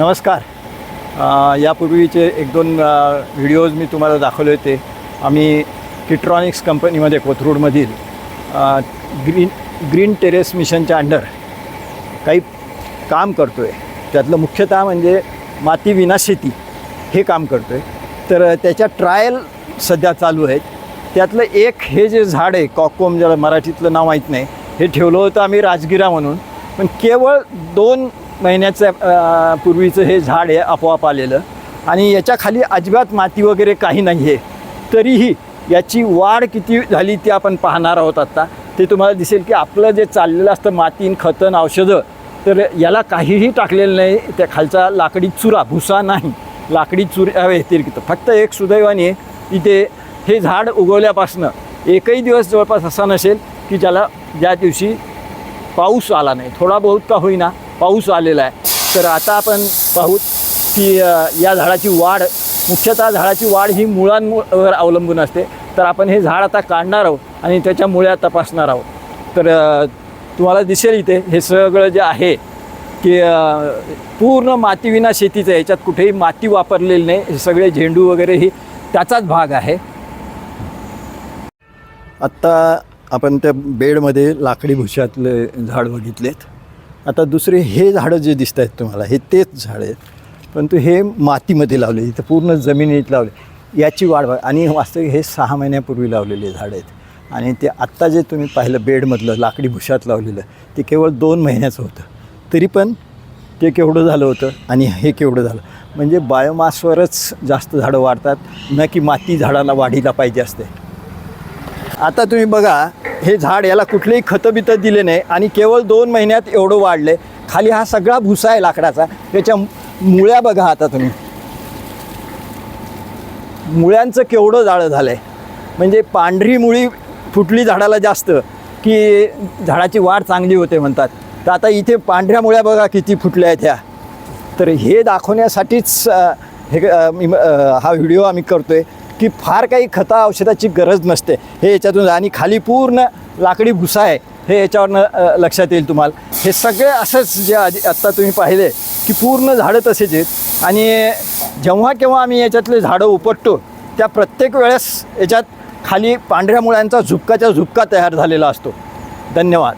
नमस्कार. यापूर्वीचे एक दोन व्हिडिओज मी तुम्हाला दाखवले होते. आम्ही किट्रॉनिक्स कंपनीमध्ये कोथरूडमधील ग्रीन ग्रीन टेरेस मिशनच्या अंडर काही काम करतो आहे त्यातलं मुख्यतः म्हणजे माती विना शेती हे काम करतो आहे तर त्याच्या ट्रायल सध्या चालू आहेत. त्यातलं एक हे जे झाड आहे कॉकोम ज्याला मराठीतलं नाव माहीत नाही हे ठेवलं होतं आम्ही राजगिरा म्हणून. पण केवळ दोन महिन्याच्या पूर्वीचं हे झाड आहे आपोआप आलेलं. आणि याच्या खाली अजिबात माती वगैरे काही नाही आहे तरीही याची वाढ किती झाली ती आपण पाहणार आहोत आत्ता ते तुम्हाला दिसेल की आपलं जे चाललेलं असतं मातीन खतन औषधं तर याला काहीही टाकलेलं नाही. त्या खालचा लाकडी चुरा भुसा नाही. लाकडी चुऱ्या व्यतिरिक्त. फक्त एक सुदैवाने इथे हे झाड उगवल्यापासनं एकही दिवस जवळपास असा नसेल की ज्याला ज्या दिवशी पाऊस आला नाही. थोडा बहुत का होईना. पाऊस आलेला आहे. तर आता आपण पाहू की या झाडाची वाढ मुख्यतः झाडाची वाढ ही मुळांवर अवलंबून असते. तर आपण हे झाड आता काढणार आहोत आणि त्याच्या मुळ्या तपासणार आहोत. तर तुम्हाला दिसेल इथे हे सगळं जे आहे की पूर्ण मातीविना शेतीचं आहे. याच्यात कुठेही माती वापरलेली नाही. हे सगळे झेंडू वगैरे ही त्याचाच भाग आहे. आत्ता आपण त्या बेडमध्ये लाकडी भुशातले झाड बघितलेत. आता दुसरे हे झाडं जे दिसत आहेत तुम्हाला हे तेच झाड आहेत. परंतु हे मातीमध्ये लावले इथं पूर्ण जमिनीत लावले याची वाढ आणि वास्तविक हे सहा महिन्यापूर्वी लावलेले झाड आहेत. आणि ते आत्ता जे तुम्ही पाहिलं बेडमधलं लाकडी भुशात लावलेलं ते केवळ दोन महिन्याचं होतं. तरी पण ते केवढं झालं होतं आणि हे केवढं झालं. म्हणजे बायोमासवरच जास्त झाडं वाढतात न की माती झाडाला वाढीला पाहिजे असते. आता तुम्ही बघा हे झाड याला कुठलेही खतं बितं दिले नाही आणि केवळ दोन महिन्यात एवढं वाढले. खाली हा सगळा भुसा आहे लाकडाचा. त्याच्या मुळ्या बघा आता तुम्ही. मुळ्यांचं केवढं जाळं झालं आहे म्हणजे पांढरी मुळी फुटली झाडाला जास्त की झाडाची वाढ चांगली होते म्हणतात. तर आता इथे पांढऱ्या मुळ्या बघा किती फुटल्या आहेत ह्या. तर हे दाखवण्यासाठीच हे हा व्हिडिओ आम्ही करतो आहे की फार काही खता औषधाची गरज नसते. हे याच्यातून आणि खाली पूर्ण लाकडी भुसा आहे. हे याच्यावरनं लक्षात येईल तुम्हाला. हे सगळे असंच जे आधी आत्ता तुम्ही पाहिले की पूर्ण झाडं तसेच आहेत. आणि जेव्हा केव्हा आम्ही याच्यातले झाडं उपटतो त्या प्रत्येक वेळेस याच्यात खाली पांढऱ्या मुळ्यांचा झुपकाच्या झुपका तयार झालेला असतो. धन्यवाद.